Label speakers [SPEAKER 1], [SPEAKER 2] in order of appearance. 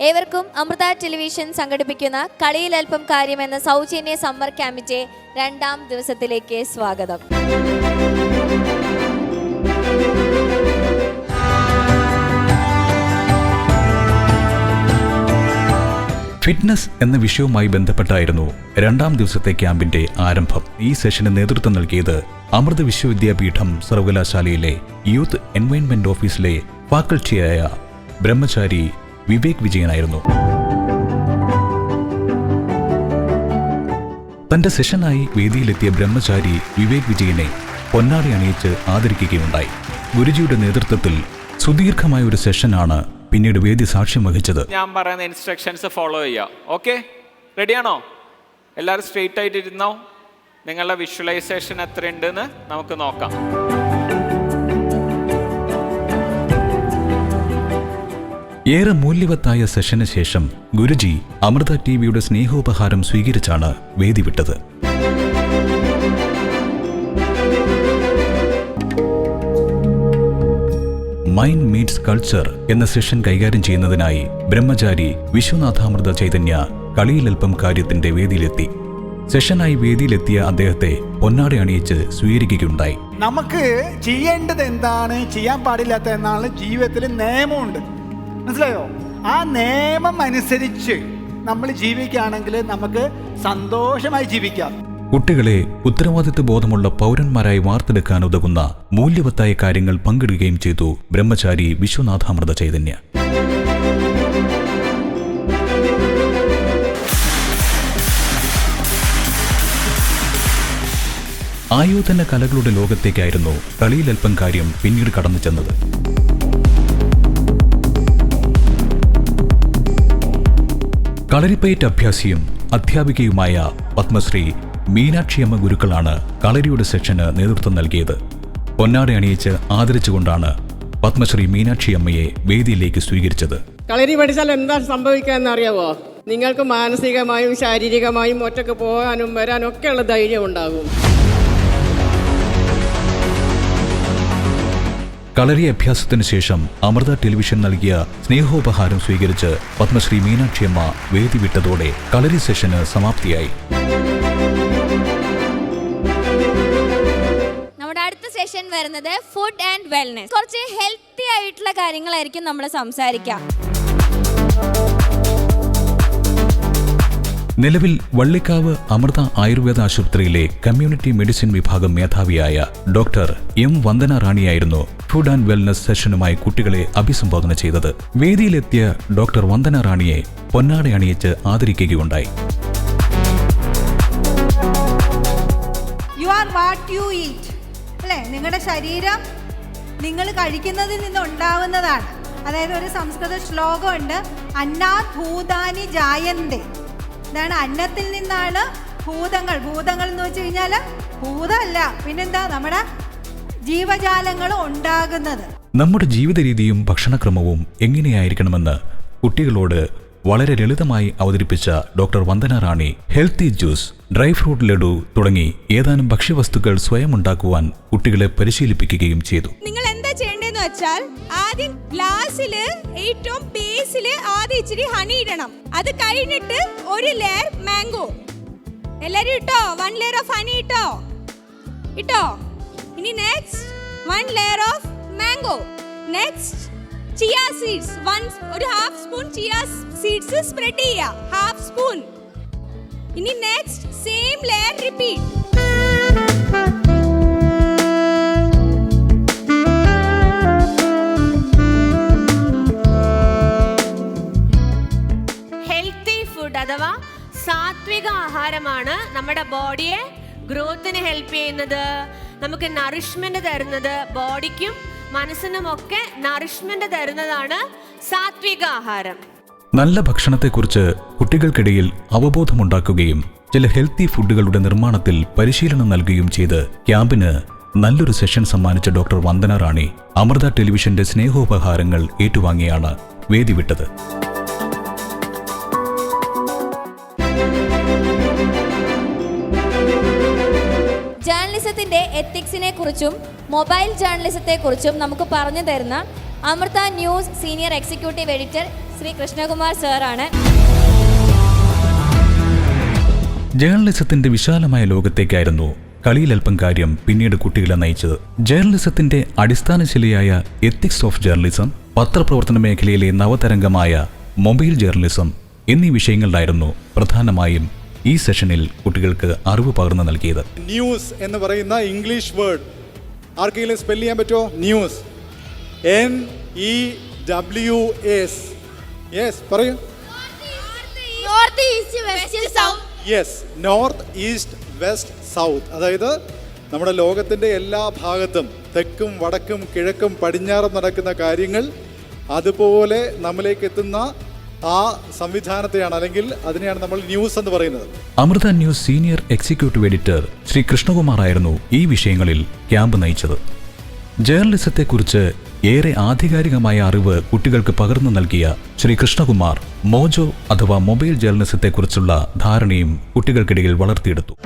[SPEAKER 1] ഏവർക്കും അമൃത ടെലിവിഷൻ സംഘടിപ്പിക്കുന്ന കളിയിൽ അല്പം കാര്യം എന്ന സൗജന്യ സമ്മർ ക്യാമ്പിന്റെ രണ്ടാം ദിവസത്തിലേക്ക് സ്വാഗതം.
[SPEAKER 2] ഫിറ്റ്നസ് എന്ന വിഷയവുമായി ബന്ധപ്പെട്ടായിരുന്നു രണ്ടാം ദിവസത്തെ ക്യാമ്പിന്റെ ആരംഭം. ഈ സെഷന് നേതൃത്വം നൽകിയത് അമൃത വിശ്വവിദ്യാപീഠം സർവകലാശാലയിലെ യൂത്ത് എൻവയൺമെന്റ് ഓഫീസിലെ ഫാക്കൽറ്റിയായ ബ്രഹ്മചാരി വിവേക് വിജയനായിരുന്നു. തന്റെ സെഷനായി വേദിയിലെത്തിയ ബ്രഹ്മചാരി വിവേക് വിജയനെ പൊന്നാടി അണിയിച്ച് ആദരിക്കുകയുണ്ടായി. ഗുരുജിയുടെ നേതൃത്വത്തിൽ സുദീർഘമായ ഒരു സെഷനാണ് പിന്നീട് വേദി സാക്ഷ്യം വഹിച്ചത്.
[SPEAKER 3] ഞാൻ പറയുന്ന ഇൻസ്ട്രക്ഷൻസ് ഫോളോ ചെയ്യുക. ഓക്കെ റെഡിയാണോ എല്ലാവരും സ്ട്രെയിറ്റ് ആയിട്ട് ഇരുന്നോ? നിങ്ങളുടെ വിഷ്വലൈസേഷൻ എത്രയുണ്ടെന്ന് നമുക്ക് നോക്കാം.
[SPEAKER 2] ഏറെ മൂല്യവത്തായ സെഷന് ശേഷം ഗുരുജി അമൃത ടിവിയുടെ സ്നേഹോപഹാരം സ്വീകരിച്ചാണ് വേദി വിട്ടത്. മൈൻഡ് മീറ്റ്സ് കൾച്ചർ എന്ന സെഷൻ കൈകാര്യം ചെയ്യുന്നതിനായി ബ്രഹ്മചാരി വിശ്വനാഥാമൃത ചൈതന്യ കളിയിലൽപ്പം കാര്യത്തിന്റെ വേദിയിലെത്തി. സെഷനായി വേദിയിലെത്തിയ അദ്ദേഹത്തെ പൊന്നാട അണിയിച്ച് സ്വീകരിക്കുകയുണ്ടായി.
[SPEAKER 4] നമുക്ക് ചെയ്യേണ്ടത് എന്താണ്? ചെയ്യാൻ പാടില്ലാത്ത എന്നാണ് ജീവിതത്തിൽ നിയമമുണ്ട്. മനസ്സിലായോ? ആ നിയമം അനുസരിച്ച് നമ്മൾ ജീവിക്കുകയാണെങ്കിൽ നമുക്ക് സന്തോഷമായി ജീവിക്കാം.
[SPEAKER 2] കുട്ടികളെ ഉത്തരവാദിത്വ ബോധമുള്ള പൗരന്മാരായി വാർത്തെടുക്കാൻ ഉതകുന്ന മൂല്യവത്തായ കാര്യങ്ങൾ പങ്കിടുകയും ചെയ്തു ബ്രഹ്മചാരി വിശ്വനാഥാമൃത ചൈതന്യ. ആയോധന കലകളുടെ ലോകത്തേക്കായിരുന്നു കളിയിലൽപ്പം കാര്യം പിന്നീട് കടന്നു ചെന്നത്. കളരിപ്പയറ്റ് അഭ്യാസിയും അധ്യാപികയുമായ പത്മശ്രീ മീനാക്ഷിയമ്മ ഗുരുക്കളാണ് കളരിയുടെ സെക്ഷന് നേതൃത്വം നൽകിയത്. പൊന്നാട അണിയിച്ച് ആദരിച്ചുകൊണ്ടാണ് പത്മശ്രീ മീനാക്ഷി അമ്മയെ വേദിയിലേക്ക് സ്വീകരിച്ചത്.
[SPEAKER 5] കളരി പഠിച്ചാൽ എന്താ സംഭവിക്കാന്ന് അറിയാവോ നിങ്ങൾക്ക് മാനസികമായും ശാരീരികമായും ഒറ്റയ്ക്ക് പോകാനും വരാനും ഒക്കെയുള്ള ധൈര്യം ഉണ്ടാകും.
[SPEAKER 2] കളരി അഭ്യാസത്തിന് ശേഷം അമൃത ടെലിവിഷൻ നൽകിയ സ്നേഹോപഹാരം സ്വീകരിച്ച് പത്മശ്രീ മീനാക്ഷിയമ്മ വേദി വിട്ടതോടെ കളരി സെഷന് സമാപ്തിയായി.
[SPEAKER 1] നമ്മുടെ അടുത്ത സെഷൻ വരുന്നത് ഫുഡ് ആൻഡ് വെൽനെസ് കുറച്ച് ഹെൽത്തി ആയിട്ടുള്ള കാര്യങ്ങളായിരിക്കും നമ്മൾ സംസാരിക്കാം.
[SPEAKER 2] നിലവിൽ വള്ളിക്കാവ് അമൃത ആയുർവേദ ആശുപത്രിയിലെ കമ്മ്യൂണിറ്റി മെഡിസിൻ വിഭാഗം മേധാവിയായ ഡോക്ടർ എം വന്ദന റാണിയായിരുന്നു ഫുഡ് ആൻഡ് വെൽനസ് സെഷനുമായി കുട്ടികളെ അഭിസംബോധന ചെയ്തത്. വേദിയിലെത്തിയ ഡോക്ടർ വന്ദന റാണിയെ പൊന്നാട അണിയിച്ച് ആദരിക്കുകയുണ്ടായി.
[SPEAKER 6] നിങ്ങളുടെ ശരീരം നിങ്ങൾ കഴിക്കുന്നതിൽ നിന്ന് ഉണ്ടാവുന്നതാണ്. അതായത് ഒരു സംസ്കൃത ശ്ലോകമുണ്ട് അന്നാ ഭൂതാനി ജായന്തേ. ഇതാണ് അന്നത്തിൽ നിന്നാണ് ഭൂതങ്ങൾ. ഭൂതങ്ങൾ എന്ന് വെച്ച് കഴിഞ്ഞാൽ ഭൂതമല്ല. പിന്നെന്താ? നമ്മുടെ ജീവജാലങ്ങൾ ഉണ്ടാകുന്നത്.
[SPEAKER 2] നമ്മുടെ ജീവിത രീതിയും ഭക്ഷണക്രമവും എങ്ങനെയായിരിക്കണമെന്ന് കുട്ടികളോട് വളരെ ലളിതമായി അവതരിപ്പിച്ച doctor Vandana Rani healthy juice dry fruit laddu തുടങ്ങി ഏതാനും ഭക്ഷ്യവസ്തുക്കൾ സ്വയം ഉണ്ടാക്കുവാൻ കുട്ടികളെ പരിശീലിപ്പിക്കുകയും ചെയ്തു.
[SPEAKER 7] നിങ്ങൾ ചെയ്യേണ്ടതെന്ന് വെച്ചാൽ ആദ്യം ഗ്ലാസ്സിൽ ഏറ്റവും ബേസിൽ ആദ്യം ഇച്ചിരി ഹണി ഇടണം. അത് കഴിഞ്ഞിട്ട് ഒരു ലെയർ മാംഗോ എല്ലാരും ഇട്ടോ? വൺ ലെയർ ഓഫ് ഹണി ഇട്ടോ? ഇട്ടോ? ഇനി next one layer of mango next chia seeds one ഒരു half spoon chia seeds spread ചെയ്യുക. ഹാഫ് സ്പൂൺ ഇനി next same layer repeat
[SPEAKER 8] food അഥവാ സാത്വിക ആഹാരമാണ് നമ്മുടെ ബോഡിയെ ഗ്രോത്തിന് ഹെൽപ്പ് ചെയ്യുന്നത്. നമുക്ക് നറിഷ്മെന്റ് തരുന്നത് ബോഡിക്കും മനസ്സിനും ഒക്കെ നറിഷ്മെന്റ് തരുന്നതാണ് സാത്വിക ആഹാരം.
[SPEAKER 2] നല്ല ഭക്ഷണത്തെക്കുറിച്ച് കുട്ടികൾക്കിടയിൽ അവബോധമുണ്ടാക്കുകയും ചില ഹെൽത്തി ഫുഡുകളുടെ നിർമ്മാണത്തിൽ പരിശീലനം നൽകുകയും ചെയ്ത് ക്യാമ്പിന് നല്ലൊരു സെഷൻ സമ്മാനിച്ച ഡോക്ടർ വന്ദന റാണി അമൃത ടെലിവിഷന്റെ സ്നേഹോപഹാരങ്ങൾ ഏറ്റുവാങ്ങിയാണ് വേദി വിട്ടത്
[SPEAKER 1] ജേർണലിസത്തിന്റെ എത്തിക്സിനെ കുറിച്ചും മൊബൈൽ ജേർണലിസത്തെ കുറിച്ചും നമുക്ക് പറഞ്ഞു തരുന്ന Amrita news senior executive editor Shri Krishnakumar സാറാണ്.
[SPEAKER 2] ജേർണലിസത്തിന്റെ വിശാലമായ ലോകത്തേക്കായിരുന്നു കളിയിലൽപ്പം കാര്യം പിന്നീട് കുട്ടികളെ നയിച്ചത്. ജേർണലിസത്തിന്റെ അടിസ്ഥാന ശിലയായ എത്തിക്സ് ഓഫ് ജേർണലിസം പത്രപ്രവർത്തന മേഖലയിലെ നവതരംഗമായ മൊബൈൽ ജേർണലിസം എന്നീ വിഷയങ്ങളിലായിരുന്നു പ്രധാനമായും ഈ സെഷനിൽ കുട്ടികൾക്ക് അറിവ് പകർന്നു നൽകിയത്.
[SPEAKER 9] ന്യൂസ് എന്ന് പറയുന്ന ഇംഗ്ലീഷ് വേർഡ് ആർക്കെങ്കിലും സ്പെൽ ചെയ്യാൻ പറ്റുമോ? News N E W S yes പറയൂ. Yes north east west south അതായത് നമ്മുടെ ലോകത്തിന്റെ എല്ലാ ഭാഗത്തും തെക്കും വടക്കും കിഴക്കും പടിഞ്ഞാറും നടക്കുന്ന കാര്യങ്ങൾ അതുപോലെ നമ്മിലേക്ക് എത്തുന്ന ആ സംവിധാനത്തെയാണ് അല്ലെങ്കിൽ അതിനെയാണ് നമ്മൾ ന്യൂസ് എന്ന് പറയുന്നത്.
[SPEAKER 2] Amrita news senior executive editor Shri Krishnakumar ആയിരുന്നു ഈ വിഷയങ്ങളിൽ ക്യാമ്പ് നയിച്ചത്. ജേർണലിസത്തെക്കുറിച്ച് ഏറെ ആധികാരികമായ അറിവ് കുട്ടികൾക്ക് പകർന്നു നൽകിയ ശ്രീ കൃഷ്ണകുമാർ മോജോ അഥവാ മൊബൈൽ ജേർണലിസത്തെക്കുറിച്ചുള്ള ധാരണയും കുട്ടികൾക്കിടയിൽ വളർത്തിയെടുത്തു.